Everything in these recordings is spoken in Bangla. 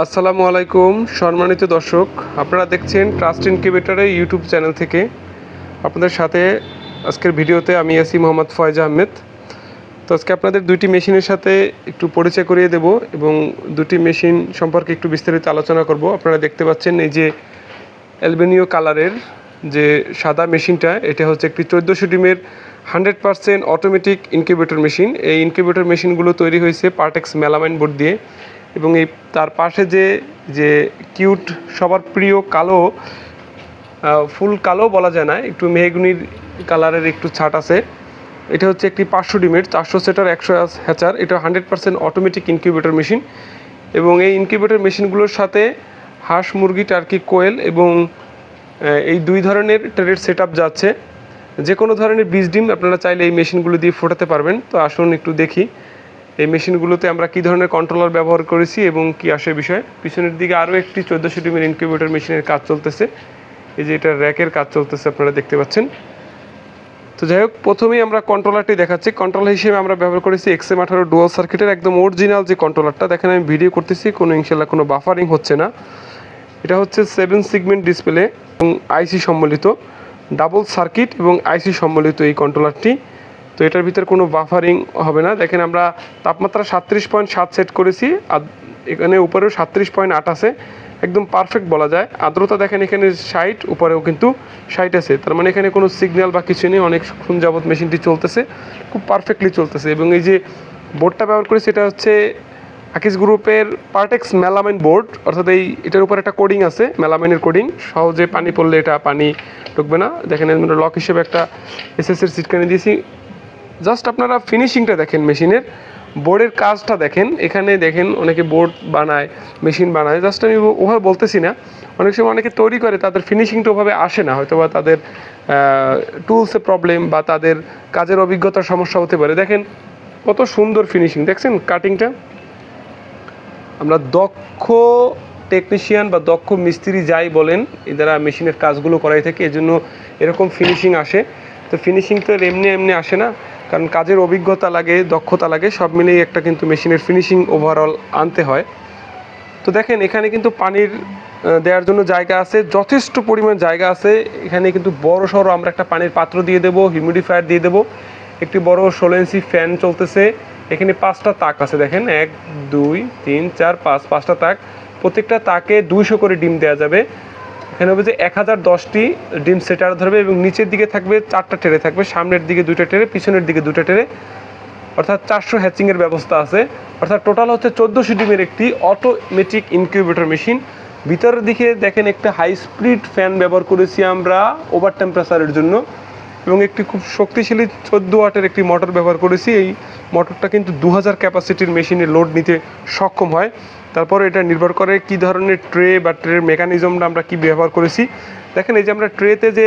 আসসালামু আলাইকুম, সম্মানিত দর্শক। আপনারা দেখছেন ট্রাস্ট ইনকিউবেটরের ইউটিউব চ্যানেল থেকে। আপনাদের সাথে আজকের ভিডিওতে আমি আসি মোহাম্মদ ফয়েজ আহমেদ। তো আজকে আপনাদের দুইটি মেশিনের সাথে একটু পরিচয় করিয়ে দেব এবং দুটি মেশিন সম্পর্কে একটু বিস্তারিত আলোচনা করব। আপনারা দেখতে পাচ্ছেন এই যে অ্যালবেনিও কালারের যে সাদা মেশিনটা, এটা হচ্ছে একটি চোদ্দোশো ডিমের hundred percent automatic incubator machine এই ইনকিউবেটর মেশিনগুলো তৈরি হয়েছে পার্টেক্স মেলামাইন বোর্ড দিয়ে। এবং এই তার পাশে যে যে কিউট সবার প্রিয় কালো ফুল কালো বলা যায় না, একটু মেহগুনির কালারের একটু ছাট আছে। এটা হচ্ছে একটি পাঁচশো ডিমের, চারশো সেটার, একশো হ্যাচার। এটা hundred percent automatic incubator machine এবং এই ইনকিউবেটর মেশিনগুলোর সাথে হাঁস, মুরগি টার্কি কোয়েল এবং এই দুই ধরনের ট্রেড সেট যাচ্ছে। যে কোনো ধরনের বীজ ডিম আপনারা চাইলে এই মেশিনগুলো দিয়ে ফোটাতে পারবেন। তো আসুন একটু দেখি। এই মেশিনগুলোতে আমরা কী ধরনের কন্ট্রোলার ব্যবহার করেছি এবং কি আসে বিষয়? পিছনের দিকে আরও একটি চোদ্দোশো ডিমের ইনকিউবেটর মেশিনের কাজ চলতেছে। এই যে এটা র্যাকের কাজ চলতেছে, আপনারা দেখতে পাচ্ছেন। তো যাই হোক, প্রথমেই আমরা কন্ট্রোলারটি দেখাচ্ছি। কন্ট্রোলার হিসেবে আমরা ব্যবহার করেছি এক্সএম আঠারো ডুয়াল সার্কিটের একদম অরিজিনাল যে কন্ট্রোলারটা দেখেন আমি ভিডিও করতেছি, কোনো ইনশাল্লাহ কোনো বাফারিং হচ্ছে না। এটা হচ্ছে সেভেন সিগমেন্ট ডিসপ্লে এবং আইসি সম্বলিত। ডাবল সার্কিট এবং আইসি সম্বলিত এই কন্ট্রোলারটি তো এটার ভিতরে কোনো বাফারিং হবে না। দেখেন আমরা তাপমাত্রা সাতত্রিশ পয়েন্ট সাত সেট করেছি, আর এখানে উপরেও সাতত্রিশ পয়েন্ট আট আছে। একদম পারফেক্ট বলা যায়। আর্দ্রতা দেখেন এখানে ষাট, উপরেও কিন্তু ষাট আছে। তার মানে এখানে কোনো সিগন্যাল বা কিছু নেই, অনেক অনেকক্ষণ যাবত মেশিনটি চলতেছে, খুব পারফেক্টলি চলতেছে। এবং এই যে বোর্ডটা ব্যবহার করি, সেটা হচ্ছে আকিস গ্রুপের পার্টেক্স মেলামাইন বোর্ড অর্থাৎ এই, এটার উপর একটা কোডিং আছে মেলামাইনের কোডিং সহজে পানি পড়লে এটা পানি ঢুকবে না। দেখেন এর লক হিসেবে একটা এসএসের সিটকানি দিয়েছি। জাস্ট আপনারা ফিনিশিংটা দেখেন মেশিনের বোর্ডের কাজটা দেখেন, এখানে দেখেন অনেকে বোর্ড বানায় মেশিন বানায় জাস্ট আমি ওভাবে বলতেছি না। অনেক সময় অনেকে তৈরি করে, তাদের ফিনিশিংটা ওভাবে আসে না হয়তো বা তাদের টুলসে প্রবলেম বা তাদের কাজের অভিজ্ঞতার সমস্যা হতে পারে। দেখেন কত সুন্দর ফিনিশিং দেখছেন কাটিংটা আমরা দক্ষ টেকনিশিয়ান বা দক্ষ মিস্ত্রি যাই বলেন এরা মেশিনের কাজগুলো করাই থাকে, এজন্য এরকম ফিনিশিং আসে। তো ফিনিশিং তো এমনি এমনি আসে না, কারণ কাজের অভিজ্ঞতা লাগে, দক্ষতা লাগে, সব মিলিয়ে একটা কিন্তু মেশিনের ফিনিশিং ওভারঅল আনতে হয়। তো দেখেন, এখানে কিন্তু পানির দেওয়ার জন্য জায়গা আছে, যথেষ্ট পরিমাণ জায়গা আছে। এখানে কিন্তু বড় সড়ো আমরা একটা পানির পাত্র দিয়ে দেবো হিউমিডিফায়ার দিয়ে দেবো। একটি বড় ইঞ্চি ফ্যান চলতেছে। এখানে পাঁচটা তাক আছে, দেখেন, এক, দুই, তিন, চার, পাঁচ, পাঁচটা তাক। প্রত্যেকটা তাকে দুইশো করে ডিম দেওয়া যাবে। এখানে হবে যে এক হাজার দশটি ডিম সেটার ধরবে এবং নিচের দিকে থাকবে চারটা টেরে থাকবে, সামনের দিকে দুইটা টেরে, পিছনের দিকে দুটো টেরে। অর্থাৎ চারশো হ্যাচিংয়ের ব্যবস্থা আছে। অর্থাৎ টোটাল হচ্ছে চোদ্দোশো ডিমের একটি অটোমেটিক ইনকিউবেটর মেশিন ভিতরের দিকে দেখেন একটা হাই স্পিড ফ্যান ব্যবহার করেছি আমরা ওভার টেম্পারেচারের জন্য এবং একটি খুব শক্তিশালী চোদ্দ ওয়াটের একটি মোটর ব্যবহার করেছি। এই মোটরটা কিন্তু দু হাজার ক্যাপাসিটির মেশিনে লোড নিতে সক্ষম হয়। তারপর এটা নির্ভর করে কি ধরনের ট্রে বা ট্রের মেকানিজমটা আমরা কি ব্যবহার করেছি। দেখেন এই যে আমরা ট্রেতে যে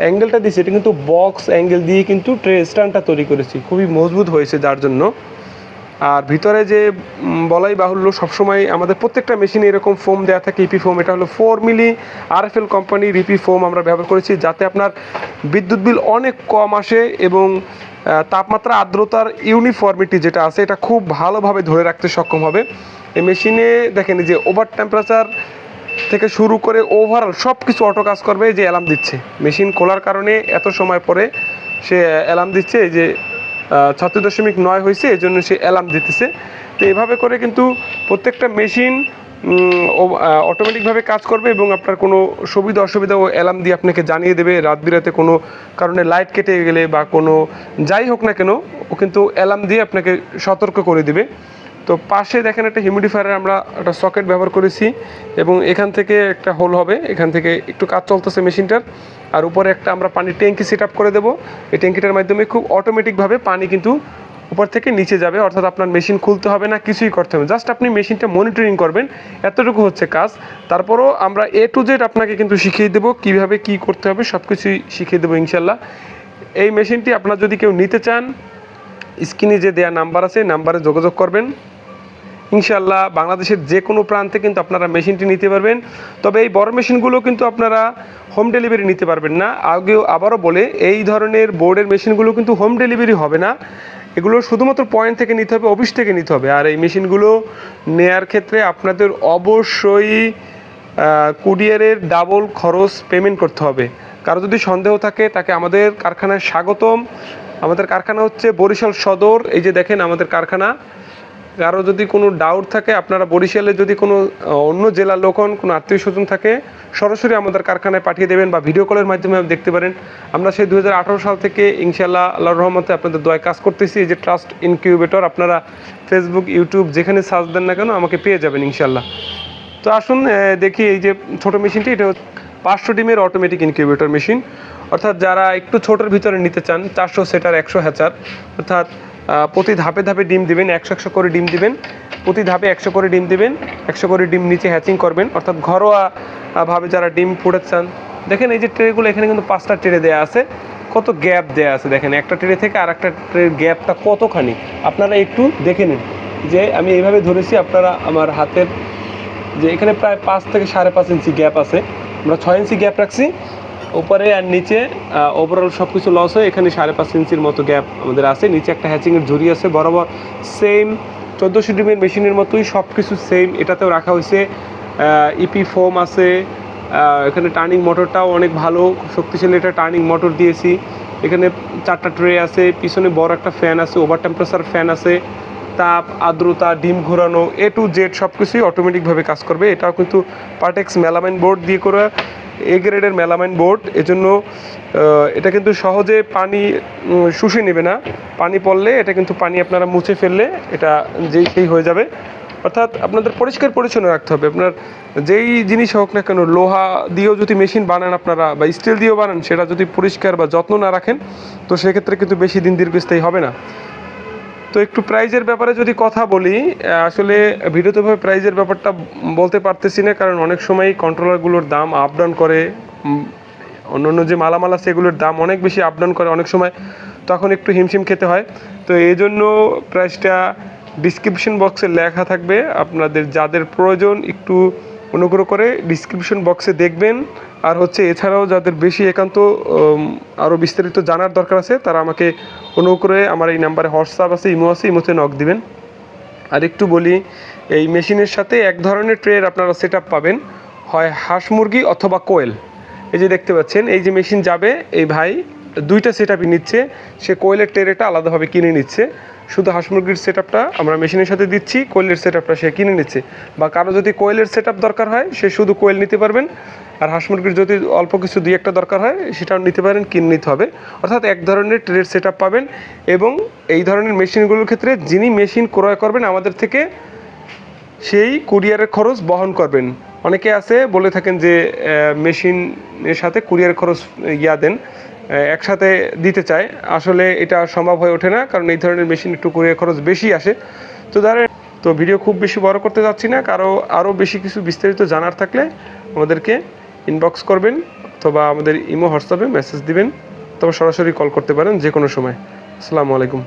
অ্যাঙ্গেলটা দিয়েছি, এটা কিন্তু বক্স অ্যাঙ্গেল দিয়ে কিন্তু ট্রে স্ট্যান্ডটা তৈরি করেছি। খুবই মজবুত হয়েছে যার জন্য। আর ভিতরে যে বলাই বাহুল্য সবসময় আমাদের প্রত্যেকটা মেশিনে এরকম ফোম দেওয়া থাকে ইপি ফোম এটা হলো ফোর মিলি আরএফএল কোম্পানির ইপি ফোম আমরা ব্যবহার করেছি, যাতে আপনার বিদ্যুৎ বিল অনেক কম আসে এবং তাপমাত্রা, আর্দ্রতার ইউনিফর্মিটি যেটা আছে, এটা খুব ভালোভাবে ধরে রাখতে সক্ষম হবে। এই মেশিনে দেখেন যে ওভার টেম্পারেচার থেকে শুরু করে ওভারঅল সব কিছু অটো কাজ করবে, এই যে অ্যালার্ম দিচ্ছে। মেশিন খোলার কারণে এত সময় পরে সে অ্যালার্ম দিচ্ছে যে ছত্রিশ দশমিক নয় হয়েছে এই জন্য সে অ্যালার্ম দিতেছে। তো এভাবে করে কিন্তু প্রত্যেকটা মেশিন অটোমেটিকভাবে কাজ করবে এবং আপনার কোনো সুবিধা, অসুবিধা ও অ্যালার্ম দিয়ে আপনাকে জানিয়ে দেবে রাত বিরাতে কোনো কারণে লাইট কেটে গেলে বা কোনো যাই হোক না কেন, ও কিন্তু অ্যালার্ম দিয়ে আপনাকে সতর্ক করে দেবে। তো পাশে দেখেন একটা হিউমিডিফায়ার আমরা একটা সকেট ব্যবহার করেছি এবং এখান থেকে একটা হোল হবে, এখান থেকে একটু কাজ চলতেছে মেশিনটার। আর উপরে একটা আমরা পানির ট্যাঙ্কি সেট করে দেবো। এই ট্যাঙ্কিটার মাধ্যমে খুব অটোমেটিকভাবে পানি কিন্তু উপর থেকে নিচে যাবে, অর্থাৎ আপনার মেশিন খুলতে হবে না, কিছুই করতে হবে জাস্ট আপনি মেশিনটা মনিটরিং করবেন, এতটুকু হচ্ছে কাজ। তারপরও আমরা এ টু জেড আপনাকে কিন্তু শিখিয়ে দেবো কীভাবে কী করতে হবে সব কিছুই শিখিয়ে দেবো ইনশাল্লাহ এই মেশিনটি আপনার যদি কেউ নিতে চান, স্ক্রিনে যে দেওয়া নাম্বার আছে নাম্বারে যোগাযোগ করবেন। ইনশাল্লাহ বাংলাদেশের যে কোনো প্রান্তে কিন্তু আপনারা মেশিনটি নিতে পারবেন। তবে এই বড় মেশিনগুলো কিন্তু আপনারা হোম ডেলিভারি নিতে পারবেন না। আগেও আবারও বলে, এই ধরনের বোর্ডের মেশিনগুলো কিন্তু হোম ডেলিভারি হবে না। এগুলো শুধুমাত্র পয়েন্ট থেকে নিতে হবে, অফিস থেকে নিতে হবে। আর এই মেশিনগুলো নেয়ার ক্ষেত্রে আপনাদের অবশ্যই কুরিয়ারের ডাবল খরচ পেমেন্ট করতে হবে। কারও যদি সন্দেহ থাকে, তাকে আমাদের কারখানায় স্বাগতম। আমাদের কারখানা হচ্ছে বরিশাল সদর। এই যে দেখেন আমাদের কারখানা। কারও যদি কোনো ডাউট থাকে, আপনারা বরিশালে যদি কোনো অন্য জেলার লোক হন, কোনো আত্মীয় স্বজন থাকে, সরাসরি আমাদের কারখানায় পাঠিয়ে দেবেন বা ভিডিও কলের মাধ্যমে দেখতে পারেন। আমরা সেই দু হাজার আঠেরো সাল থেকে ইনশাল্লাহ আল্লাহ রহমতে আপনাদের দয় কাজ করতেছি। এই যে ট্রাস্ট ইনকিউবেটর আপনারা ফেসবুক ইউটিউব যেখানে সার্চ দেন না কেন, আমাকে পেয়ে যাবেন ইনশাল্লাহ তো আসুন দেখি এই যে ছোটো মেশিনটি, এটা পাঁচশো ডিমের অটোমেটিক ইনকিউবেটর মেশিন অর্থাৎ যারা একটু ছোটোর ভিতরে নিতে চান, চারশো সেটার একশো হ্যাচার অর্থাৎ প্রতি ধাপে ধাপে ডিম দিবেন, একশো একশো করে ডিম দিবেন, প্রতি ধাপে একশো করে ডিম দিবেন, একশো করে ডিম নিচে হ্যাচিং করবেন, অর্থাৎ ঘরোয়া ভাবে যারা ডিম ফুটাতে চান দেখেন এই যে ট্রেগুলো এখানে কিন্তু পাঁচটা ট্রে দেওয়া আছে, কত গ্যাপ দেওয়া আছে দেখেন, একটা ট্রে থেকে আর একটা ট্রের গ্যাপটা কতখানি? আপনারা একটু দেখে নিন, যে আমি এইভাবে ধরেছি, আপনারা আমার হাতের, যে এখানে প্রায় পাঁচ থেকে সাড়ে পাঁচ ইঞ্চি গ্যাপ আছে, আমরা ছয় ইঞ্চি গ্যাপ রাখছি উপরে আর নিচে ওভারঅল সব কিছু লস হয়। এখানে সাড়ে পাঁচ ইঞ্চির মতো গ্যাপ আমাদের আছে। নিচে একটা হ্যাচিংয়ের ঝুড়ি আছে, বরাবর সেম চোদ্দোশো ডিমের মেশিনের মতোই সব কিছু সেম এটাতেও রাখা হয়েছে ইপি ফোম আছে এখানে টার্নিং মোটরটাও অনেক ভালো শক্তিশালী একটা টার্নিং মোটর দিয়েছি। এখানে চারটা ট্রে আছে, পিছনে বড় একটা ফ্যান আছে ওভার টেম্পারেচার ফ্যান আছে, তাপ, আর্দ্রতা, ডিম ঘোরানো এ টু জেড সব কিছুই অটোমেটিকভাবে কাজ করবে। এটাও কিন্তু পার্টেক্স মেলামাইন বোর্ড দিয়ে করা এ গ্রেডের মেলামাইন বোর্ড এজন্য এটা কিন্তু সহজে পানি শুষে নেবে না। পানি পড়লে এটা কিন্তু পানি আপনারা মুছে ফেললে এটা যেই সেই হয়ে যাবে। অর্থাৎ আপনাদের পরিষ্কার পরিচ্ছন্ন রাখতে হবে। আপনার যেই জিনিস হোক না কেন, লোহা দিয়েও যদি মেশিন বানান আপনারা, বা স্টিল দিয়েও বানান, সেটা যদি পরিষ্কার বা যত্ন না রাখেন, তো সেক্ষেত্রে কিন্তু বেশি দিন দীর্ঘস্থায়ী হবে না। তো একটু প্রাইজের ব্যাপারে যদি কথা বলি আসলে ভিডিওতেভাবে প্রাইজের ব্যাপারটা বলতে পারতেছি না কারণ অনেক সময় কন্ট্রোলারগুলোর দাম আপ ডাউন করে উম, অন্যান্য যে মালামালা সেগুলোর দাম অনেক বেশি আপ ডাউন করে অনেক সময় তখন একটু হিমশিম খেতে হয়। তো এই জন্য প্রাইসটা ডিসক্রিপশন বক্সে লেখা থাকবে। আপনাদের যাদের প্রয়োজন একটু অনুগ্রহ করে ডিসক্রিপশন বক্সে দেখবেন। আর হচ্ছে এছাড়াও যাদের বেশি একান্ত আরও বিস্তারিত জানার দরকার আছে, তারা আমাকে অনুগ্রহ করে আমার এই নাম্বারে হোয়াটসঅ্যাপ আছে, ইমো আছে, ইমোতে নক দিবেন। আর একটু বলি, এই মেশিনের সাথে এক ধরনের ট্রের আপনারা সেট পাবেন, হয় হাঁস মুরগি অথবা কোয়েল। এই যে দেখতে পাচ্ছেন, এই যে মেশিন যাবে, এই ভাই দুইটা সেট নিচ্ছে। সে কোয়েলের টেরেটা আলাদাভাবে কিনে নিচ্ছে। শুধু হাঁস মুরগির সেট আমরা মেশিনের সাথে দিচ্ছি কোয়েলের সেট সে কিনে নিচ্ছে। বা কারও যদি কোয়েলের সেট দরকার হয়, সে শুধু কোয়েল নিতে পারবেন। আর হাঁস মুরগির যদি অল্প কিছু দুই একটা দরকার হয়, সেটাও নিতে পারেন, কিনে নিতে হবে। অর্থাৎ এক ধরনের ট্রেড সেট পাবেন এবং এই ধরনের মেশিনগুলোর ক্ষেত্রে যিনি মেশিন ক্রয় করবেন, আমাদের থেকে সেই কুরিয়ারের খরচ বহন করবেন। অনেকে আছে, বলে থাকেন যে মেশিনের সাথে কুরিয়ার খরচ, ইয়া দেন। একসাথে দিতে চায়। আসলে এটা সম্ভব হয়ে ওঠে না, কারণ এই ধরনের মেশিন একটু করে খরচ বেশি আসে। তো ধরেন, তো ভিডিও খুব বেশি বড় করতে যাচ্ছি না, কারও আরও বেশি কিছু বিস্তারিত জানার থাকলে আমাদেরকে ইনবক্স করবেন, অথবা আমাদের ইমো হোয়াটসঅ্যাপে মেসেজ দিবেন তবে সরাসরি কল করতে পারেন যে কোনো সময়। আসসালামু আলাইকুম।